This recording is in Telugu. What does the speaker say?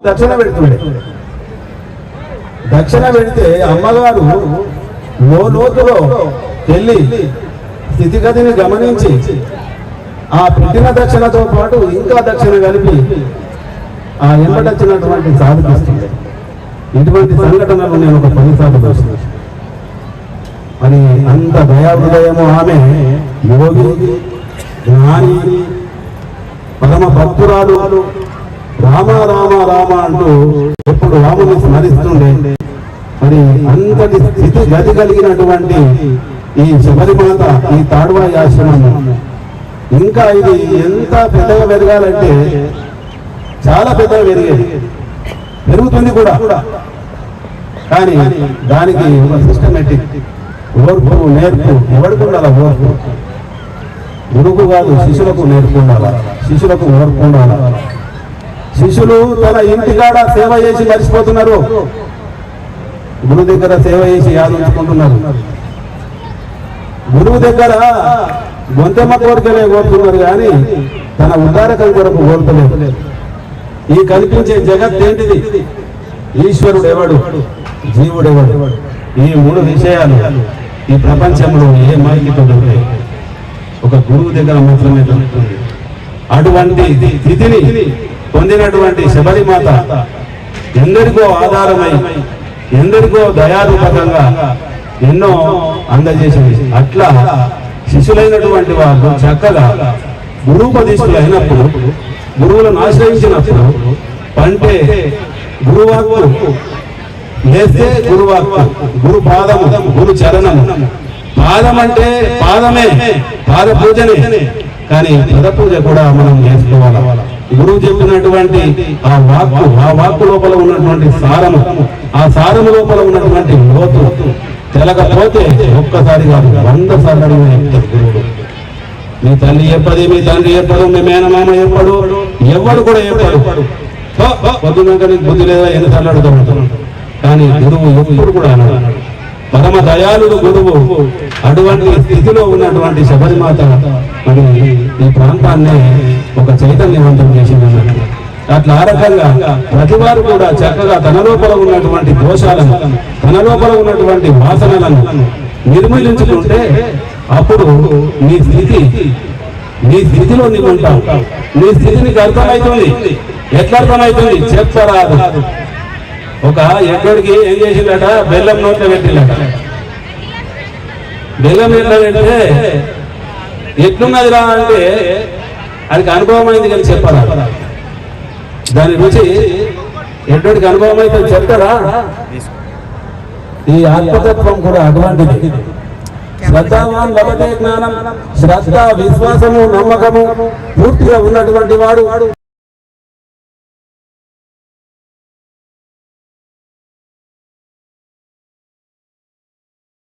దక్షిణ పెడుతుండే. దక్షిణ పెడితే అమ్మగారు లో లోతులో వెళ్ళి స్థితిగతిని గమనించి ఆ పెట్టిన దక్షిణతో పాటు ఇంకా దక్షిణ కలిపి ఆ ఎంబడొచ్చినటువంటి సాధిస్తుంది ఇటువంటి సంఘటనలు నేను ఒక పదిసార్లు చూసిన మరి అంత దయాహృదయము ఆమె యోగి జ్ఞాని పరమ భక్తురాలు. రామ రామ రామ అంటూ ఎప్పుడు రాముని స్మరిస్తుండే. మరి అంతటి స్థితి గతి కలిగినటువంటి ఈ శబరిమాత ఈ తాడువాయి ఆశ్రమం ఇంకా ఇది ఎంత పెద్దగా పెరగాలంటే చాలా పెద్దగా పెరిగేది. పెరుగుతుంది కూడా. కానీ దానికి ఒక సిస్టమేటిక్ ఓర్పు నేర్పు ఎవరికి ఉండాలా ఓర్పు? గురువు కాదు శిష్యులకు నేర్పు ఉండాలా? శిష్యులకు ఓర్పు ఉండాలా? శిష్యులు తన ఇంటికాడ సేవ చేసి మర్చిపోతున్నారు. గురువు దగ్గర సేవ చేసి యాదించుకుంటున్నారు గురువు దగ్గర గొంతెమ్మ కోరికలే కోరుతున్నారు కానీ తన ఉద్ధారకం కొరకు కోరుతలేదు ఈ కనిపించే జగత్ ఏంటిది? ఈశ్వరుడు ఎవడు జీవుడు ఎవడు ఈ మూడు విషయాలు ఈ ప్రపంచంలో ఏ మాయికి దొరుకుతాయి ఒక గురువు దగ్గర మాత్రమే దొరుకుతుంది అటువంటి స్థితిని పొందినటువంటి శబరిమాత ఎందరికో ఆధారమై ఎందరికో దయారూపకంగా ఎన్నో అందజేసింది. అట్లా శిష్యులైనటువంటి వారు చక్కగా గురువుపదేశులు అయినప్పుడు గురువులను ఆశ్రయించినప్పుడు పంటే గురువాకు లేస్తే గురువాకు గురు పాదము గురు చరణము. పాదం అంటే పాదమే పాద పూజనే కానీ పద పూజ కూడా మనం చేసుకోవాలి గురువు చెప్పినటువంటి ఆ వాక్కు ఆ వాక్కు లోపల ఉన్నటువంటి సారము ఆ సారము లోపల ఉన్నటువంటి లోతు తెలకపోతే ఒక్కసారి కాదు వంద సార్లు గురువుడు. మీ తల్లి చెప్పది మీ తండ్రి ఎప్పడు మీ మేనమామ చెప్పడు ఎవడు కూడా చెప్పడు పొద్దున్నాక నీకు బుద్ధి లేదా? ఎన్నిసార్లు అడుగుతూ కానీ గురువు ఎప్పుడు కూడా అన్నాడు పరమ దయాళుడు గురువు అటువంటి స్థితిలో ఉన్నటువంటి శబరిమాత మరి ఈ ప్రాంతాన్ని ఒక చైతన్యవంతం చేసింది అట్లా ఆ రకంగా ప్రతి వారు కూడా చక్కగా తన లోపల ఉన్నటువంటి దోషాలను తన లోపల ఉన్నటువంటి వాసనలను నిర్మూలించుకుంటే అప్పుడు నీ స్థితి నీ స్థితిలో నీవు ఉంటావు నీ స్థితి నీకు అర్థమవుతుంది ఎట్లా అర్థమవుతుంది చెప్పరాదు. ఒక ఎక్కడికి ఏం చేసిందట? బెల్లం నోట్లో పెట్టిందట. బెల్లం ఎట్లా పెడితే ఎట్లున్నదిరా అంటే ఆయనకి అనుభవం అయింది కానీ చెప్పాలా? దాని రుచి ఎటువంటి అనుభవం అయితే చెప్తారా? ఈ ఆత్మతత్వం కూడా అటువంటిది. శ్రద్ధావాన్ లభతే జ్ఞానం శ్రద్ధ విశ్వాసము నమ్మకము పూర్తిగా ఉన్నటువంటి వాడు.